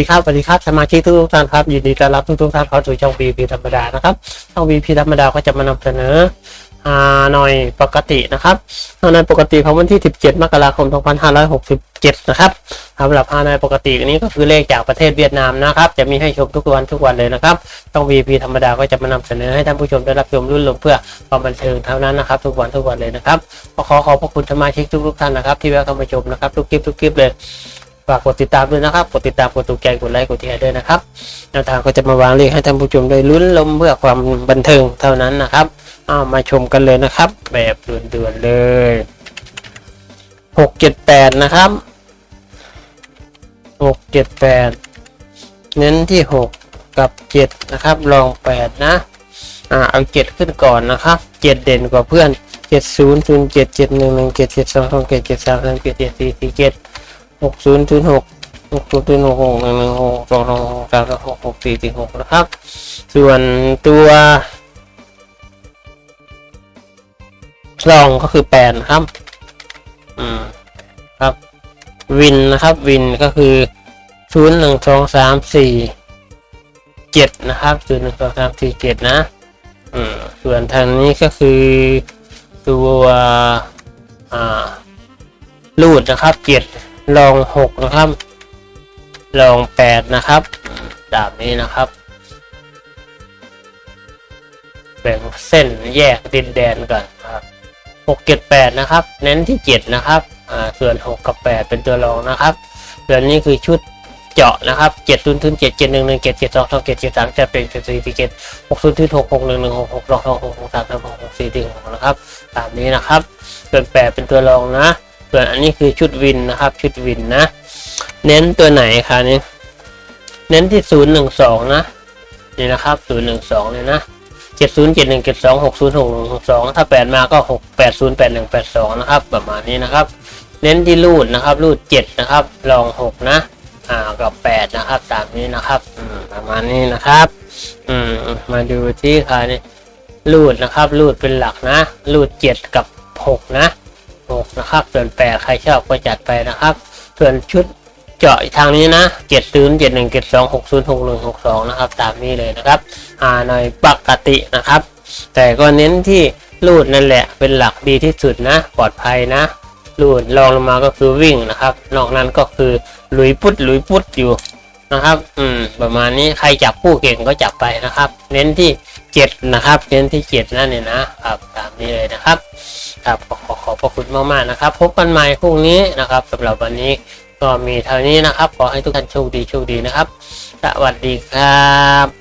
ดีครับสวัสดีครับสมาชิกทุกท่านครับยินดีต้อนรับทุกท่านเข้าสู่ช่อง VP ธรรมดานะครับช่อง VP ธรรมดาก็จะมานำเสนอฮานอยปกตินะครับฮานอยปกติของวันที่ 17 มกราคม 2567 นะครับสำหรับฮานอยปกตินี้ก็คือเลขจากประเทศเวียดนามนะครับ จะมีให้ชมทุกวันทุกวันเลยนะครับช่อง VP ธรรมดาก็จะมานำเสนอให้ท่านผู้ชมได้รับชมรุ่นลมเพื่อความบันเทิงเท่านั้นนะครับ ทุกวันทุกวันเลยนะครับขอขอบพระคุณสมาชิกทุกท่านนะครับ ที่แวะเข้ามาชมนะครับทุกคลิปทุกคลิปเลย ฝากกดติดตามด้วยนะครับ กดติดตาม กดถูกใจ กดไลค์ กดแชร์ด้วยนะครับ แนวทางก็จะมาวางเลขให้ท่านผู้ชมได้ลุ้นลมเพื่อความบันเทิงเท่านั้นนะครับเอามาชมกันเลยนะครับ แบบเดือนๆเลยหกเจ็ดแปดนะครับหกเจ็ดแปดเน้นที่หกกับเจ็ดนะครับ ลองแปดนะ อ่า เอาเจ็ดขึ้นก่อนนะครับเจ็ดเด่นกว่าเพื่อนเจ็ดศูนย์ศูนย์เจ็ดเจ็ดหนึ่งหนึ่งเจ็ดเจ็ดสองสองเจ็ดเจ็ดสามสามเจ็ดเจ็ดสี่สี่เจ็ด หกศูนย์ศูนย์หกหกศูนย์ศูนย์หกหกหนึ่งหนึ่งหกสองสองหกสามสองหกหกสี่สี่หกนะครับ ส่วนตัวลองก็คือแปดนะครับ อืม ครับ วินนะครับ วินก็คือศูนย์หนึ่งสองสามสี่เจ็ดนะครับศูนย์หนึ่งสองสามสี่เจ็ดนะ อืม ส่วนทางนี้ก็คือตัว อ่า รูดนะครับเจ็ด ลองหกนะครับ ลองแปดนะครับ ดาบนี้นะครับ แบ่งเส้นแยกดินแดนก่อนครับหกเจ็ดแปดนะครับ เน้นที่เจ็ดนะครับอ่าส่วนหกกับแปดเป็นตัวรองนะครับส่วนนี้คือชุดเจาะนะครับเจ็ดศูนย์ศูนย์เจ็ดเจ็ดหนึ่งหนึ่งเจ็ดเจ็ดสองสองเจ็ดเจ็ดสามเจ็ดเป็นเจ็ดสี่สี่เจ็ดหกศูนย์ศูนย์หกหกหนึ่งหนึ่งหกหกสองสองหกหกสามสามหกหกสี่สี่หกนะครับ ตามนี้นะครับส่วนแปดเป็นตัวรองนะ ส่วนอันนี้คือชุดวินนะครับ ชุดวินนะ เน้นตัวไหนคะนี่เน้นที่ศูนย์หนึ่งสองนะนี่นะครับศูนย์หนึ่งสองเลยนะเจ็ดศูนย์เจ็ดหนึ่งเจ็ดสองหกศูนย์หกหนึ่งหกสองถ้าแปดมาก็หกแปดศูนย์แปดหนึ่งแปดสองนะครับ ประมาณนี้นะครับ เน้นที่รูดนะครับ รูดเจ็ดนะครับ ลองหกนะอ่ากับแปดนะครับตามนี้นะครับอืมประมาณนี้นะครับ อืมมาดูที่ค่ะนี่รูดนะครับ รูดเป็นหลักนะ รูดเจ็ดกับหกนะ หกนะครับ ส่วนแปดใครชอบก็จัดไปนะครับ ส่วนชุดเจาะทางนี้นะเจ็ดศูนย์เจ็ดหนึ่งเจ็ดสองหกศูนย์หกหนึ่งหกสองนะครับ ตามนี้เลยนะครับหาหน่อยปกตินะครับ แต่ก็เน้นที่รูดนั่นแหละเป็นหลักดีที่สุดนะ ปลอดภัยนะรูดลองลงมาก็คือวิ่งนะครับ นอกนั้นก็คือลุยพุดลุยพุดอยู่นะครับ อืม ประมาณนี้ใครจับผู้เก่งก็จับไปนะครับ เน้นที่เจ็ดนะครับ เน้นที่เจ็ดนั่นเนี่ยนะครับ ตามนี้เลยนะครับ ครับขอขอขอบพระคุณมากๆนะครับ พบกันใหม่พรุ่งนี้นะครับสำหรับวันนี้ก็มีเท่านี้นะครับ ขอให้ทุกท่านโชคดีโชคดีนะครับ สวัสดีครับ